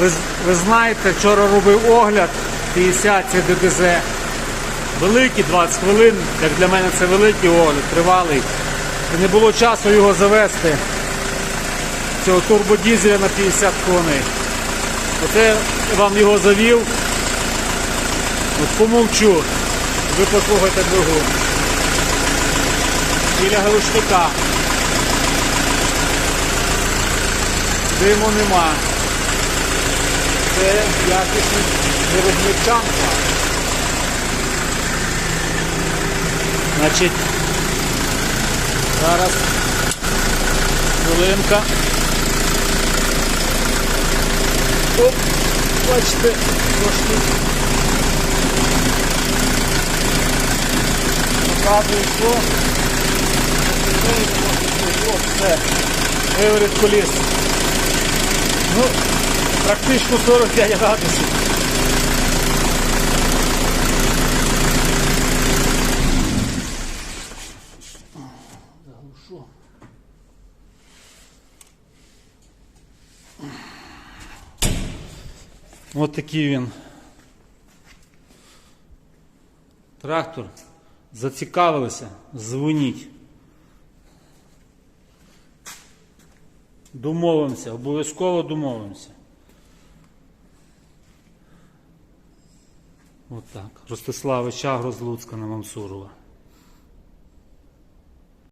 ви, ви знаєте, вчора робив огляд 50 ДДЗ. Великий 20 хвилин, як для мене це великий огляд, тривалий. Не було часу його завести. Цього турбодізеля на 50 коней. Оце я вам його завів. От помовчу. Ви послухайте двигун. Біля глушника. Диму нема. Це якісний виробник чанка. Значить, зараз хвилинка. Оп, бачите, трошки показую, що Оп, все, виворіт коліс. Ну, практично 45 градусів. Заглушу. Ось такий він. Трактор. Зацікавилися, дзвоніть. Домовимося, обов'язково домовимося. Отак. Ростислава Чагро з Луцька на Мамсурова.